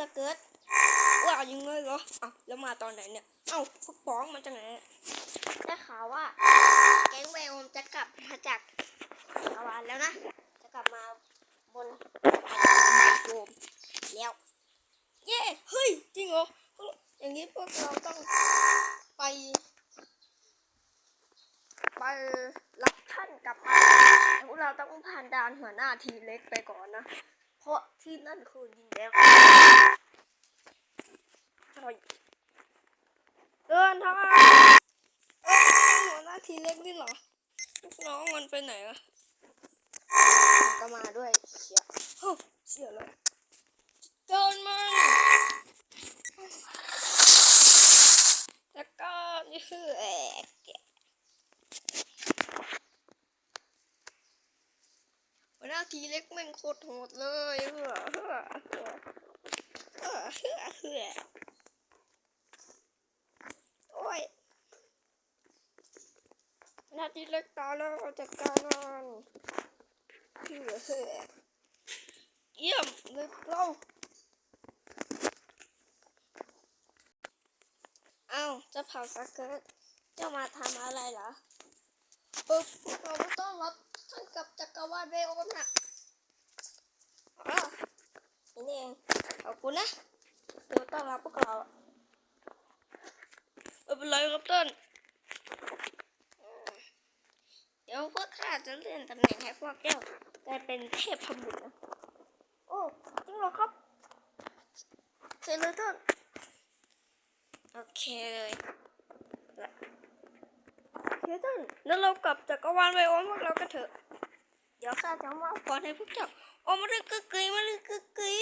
สเกิร์ตว่ายังไงเหรออ้าวแล้วมาตอนไหนเนี่ยเอ้าพวกป้องมาจากไหนเนี่ยได้ข่าวว่าแก๊งเวลมจะกลับมาจากจักรวาลแล้วนะ จะกลับมาบนไมโครมแล้ว เย้เฮ้ยจริงเหรออย่างนี้พวกเราต้องไปไปรับท่านกลับมาพวกเราต้องผ่านด่านหัวหน้าทีเล็กไปก่อนนะ เพราะที่นั่นคือดินแดนใช่เดินทางเอ้ยหัวหน้าทีเล็กนี่เหรอลูกน้องมันไปไหนอะมันก็มาด้วยเสียเฮ้ยเสียเลยเดินมันแล้วก็นี่คือแอกแกะหัวหน้า ทีเล็กแม่งโคตรโหดเลยเฮ้อเฮ้อเฮ้อเฮ้อเฮ้อเฮ้อโอ้ยนาทีเล็กตายแล้วจัดการมันเฮ้อเฮ้อเยี่ยมเลยเราเอาจะเผาสเกิร์ตจะมาทำอะไรเหรอปึ๊บเราไม่ต้องรับท่านกับจักรวาลเวโอมนะ เองขอบคุณนะเดี๋ยวต้อนรับพวกเราไม่เป็นไรครับท่านเดี๋ยวพวกข้าจะเลื่อนตำแหน่งให้พวกเจ้ากลายเป็นเทพบุตรนะโอ้จริงเหรอครับเซเลอร์ทอนโอเคเลยละเซเลอร์ทอนแล้วเรากลับจักรวาลไวโอมพวกเราก็เถอะ เดี๋ยวข้าจะมอบพรให้พวกเจ้าโอ้มาเลยกึกกึยมาเลยกึกกึยอันนี้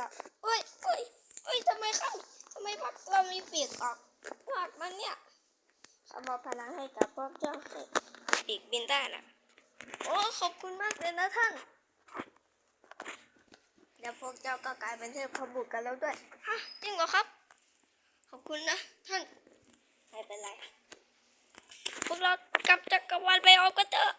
ละเอ้ยเอ้ยเอ้ยทำไมข้างทำไมพักเรามีปีกออกหอดมันเนี่ยขอมอบพลังให้กับพวกเจ้าให้ปีกบินได้นะโอ้ขอบคุณมากเลยนะท่านเดี๋ยวพวกเจ้าก็กลายเป็นเทพบุตรกันแล้วด้วยฮะจริงเหรอครับ ขอบคุณนะท่านไม่เป็นไรพวกเรากลับจากกวาลไปออกกันเถอะ